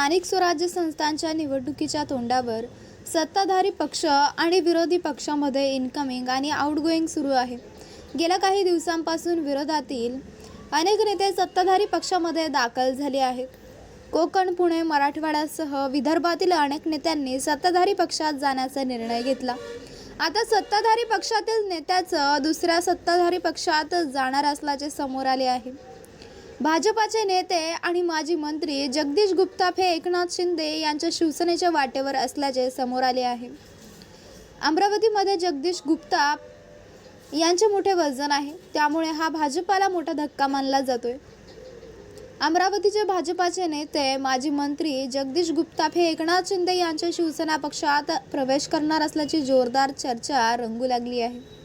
स्थानिक स्वराज्य संस्थांच्या निवडणुकीच्या तोंडावर सत्ताधारी पक्ष आणि विरोधी पक्षामध्ये इनकमिंग आणि आउटगोईंग सुरू आहे. गेल्या काही दिवसांपासून विरोधातील अनेक नेते सत्ताधारी पक्षामध्ये दाखल झाले आहेत. कोकण पुणे मराठवाड्यासह विदर्भातील अनेक नेत्यांनी सत्ताधारी पक्षात जाण्याचा निर्णय घेतला. आता सत्ताधारी पक्षातील नेत्याचं दुसऱ्या सत्ताधारी पक्षात जाणार असल्याचे समोर आले आहे. भाजपाचे नेते आणि माजी मंत्री जगदीश गुप्ताप हे एकनाथ शिंदे यांच्या शिवसेनेच्या वाटेवर असल्याचे समोर आले आहे. अमरावतीमध्ये जगदीश गुप्ताप यांचे मोठे वजन आहे. त्यामुळे हा भाजपाला मोठा धक्का मानला जातोय. अमरावतीचे भाजपाचे नेते माजी मंत्री जगदीश गुप्ताप हे एकनाथ शिंदे यांच्या शिवसेना पक्षात प्रवेश करणार असल्याची जोरदार चर्चा रंगू लागली आहे.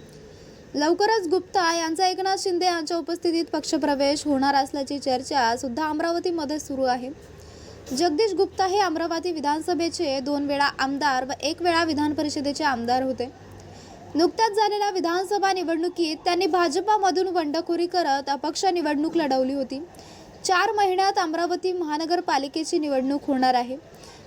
लवकरच गुप्ता यांचा एकनाथ शिंदे यांच्या उपस्थितीत पक्षप्रवेश होणार असल्याची चर्चा सुद्धा अमरावतीमध्ये सुरू आहे. जगदीश गुप्ता हे अमरावती विधानसभेचे दोन वेळा आमदार व एक वेळा विधान परिषदेचे आमदार होते. नुकत्याच झालेल्या विधानसभा निवडणुकीत त्यांनी भाजपामधून बंडखोरी करत अपक्ष निवडणूक लढवली होती. चार महिन्यात अमरावती महानगरपालिकेची निवडणूक होणार आहे.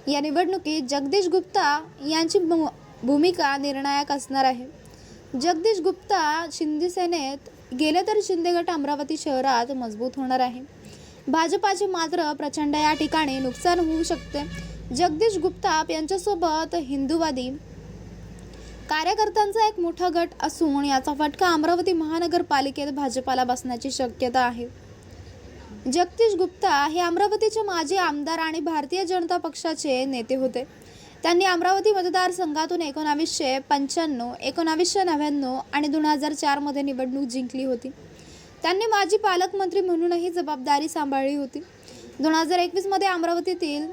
या निवडणुकीत जगदीश गुप्ता यांची भू- भूमिका निर्णायक असणार आहे. जगदीश गुप्ता शिंदे सेनेत गेले तर शिंदे गट अमरावती शहरात मजबूत होणार आहे. भाजपाचे मात्र प्रचंड या ठिकाणी नुकसान होऊ शकते. जगदीश गुप्ताप यांच्यासोबत हिंदूवादी कार्यकर्त्यांचा एक मोठा गट असून याचा फटका अमरावती महानगरपालिकेत भाजपाला बसण्याची शक्यता आहे. जगदीश गुप्ता हे अमरावतीचे माजी आमदार आणि भारतीय जनता पक्षाचे नेते होते. त्यांनी अमरावती मतदारसंघातून एकोणावीसशे पंच्याण्णव एकोणावीसशे नव्याण्णव आणि दोन हजार चारमध्ये निवडणूक जिंकली होती. त्यांनी माजी पालकमंत्री म्हणूनही जबाबदारी सांभाळली होती. दोन हजार एकवीसमध्ये अमरावतीतील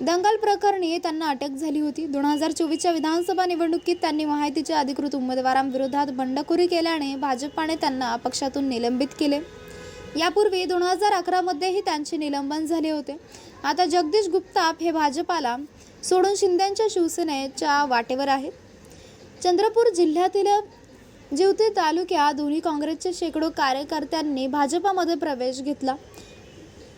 दंगल प्रकरणी त्यांना अटक झाली होती. दोन हजार चोवीसच्या विधानसभा निवडणुकीत त्यांनी माहितीच्या अधिकृत उमेदवारांविरोधात बंडखोरी केल्याने भाजपाने त्यांना पक्षातून निलंबित केले. यापूर्वी दोन हजार अकरामध्येही त्यांचे निलंबन झाले होते. आता जगदीश गुप्ताप हे भाजपाला सोडून शिंद्यांच्या शिवसेनेच्या वाटेवर आहेत चंद्रपूर जिल्ह्यातील जिवती तालुक्यात दोन्ही काँग्रेसचे शेकडो कार्यकर्त्यांनी भाजपामध्ये प्रवेश घेतला.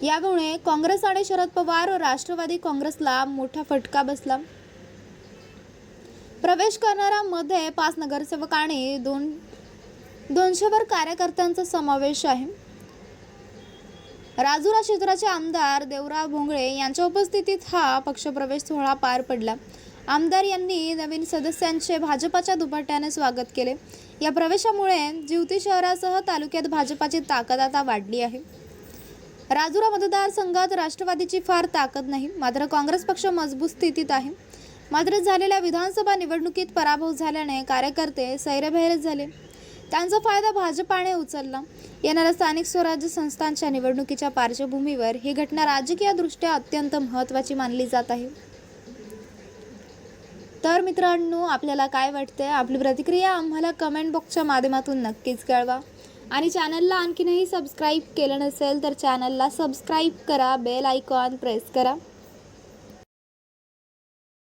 यामुळे काँग्रेस आणि शरद पवार व राष्ट्रवादी काँग्रेसला मोठा फटका बसला. प्रवेश करणाऱ्यांमध्ये पाच नगरसेवक आणि दोन दोनशेवर कार्यकर्त्यांचा समावेश आहे. राजुरा क्षेत्राचे आमदार देवराव भोंगळे यांच्या उपस्थितीत हा पक्षप्रवेश सोहळा पार पडला. आमदार यांनी नवीन सदस्यांचे भाजपाच्या दुपट्ट्याने स्वागत केले. या प्रवेशामुळे जिवती शहरासह तालुक्यात भाजपाची ताकद आता वाढली आहे. राजुरा मतदारसंघात राष्ट्रवादीची फार ताकद नाही मात्र काँग्रेस पक्ष मजबूत स्थितीत आहे. मात्र झालेल्या विधानसभा निवडणुकीत पराभव झाल्याने कार्यकर्ते सैरभैर झाले. त्यांचा फायदा भाजपाने उचलला. येणाऱ्या स्थानिक स्वराज्य संस्थांच्या निवडणुकीच्या पार्श्वभूमीवर ही घटना राजकीयदृष्ट्या अत्यंत महत्त्वाची मानली जात आहे. तर मित्रांनो आपल्याला काय वाटतंय? आपली प्रतिक्रिया आम्हाला कमेंट बॉक्सच्या माध्यमातून नक्कीच कळवा. आणि चॅनलला आणखीनही सबस्क्राईब केलं नसेल तर चॅनलला सबस्क्राईब करा बेल आयकॉन प्रेस करा.